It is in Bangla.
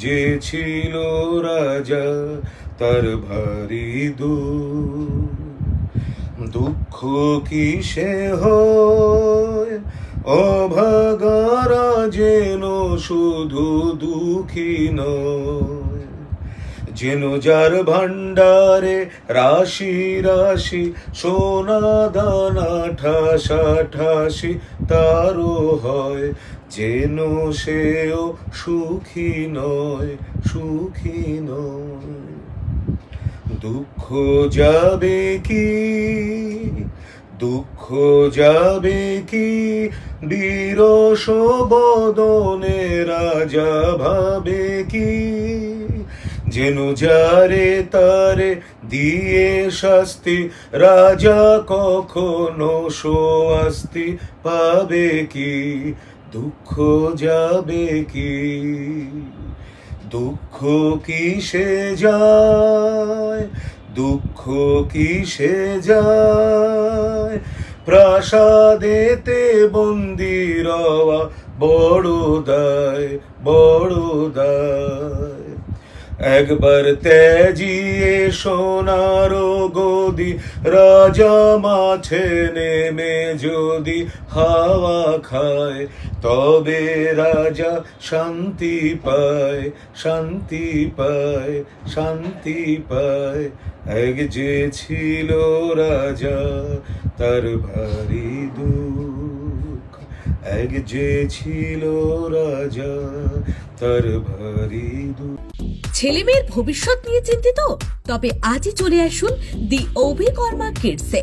যে ছিল রাজা তার ভারি দু দুঃখ কিসে হয়? অভাগারা যেন শুধু দুঃখী নয়। যেন যার ভান্ডারে রাশি রাশি, সোনা, দানা, ঠাসা, ঠাসি, তারও হয়। যেন সেও সুখী নয় সুখী নয়। দুঃখ যাবে কি? দুঃখ যাবে কি? বিরস বদনে রাজা ভাবে কি? যেন যারে তারে দিয়ে শাস্তি, রাজা কখনো সোয়াস্তি পাবে কি, দুঃখ যাবে কি, দুঃখ কিসে যায়, দুঃখ কিসে যায়। প্রাসাদেতে বন্দি রওয়া বড় দায় বড় দায়। একবার ত্যাজিয়ে সোনার গদি রাজা মাছে নেমে যদি হাওয়া খায়, তবে রাজা শান্তি পায় শান্তি পায় শান্তি পায়। এক যে ছিল রাজা, তার ভারী দুঃখ এক যে ছিল রাজা, তার ছেলে মেয়ের ভবিষ্যৎ নিয়ে চিন্তিত? তবে আজই চলে আসুন দি অভিকর্মা কিডসে।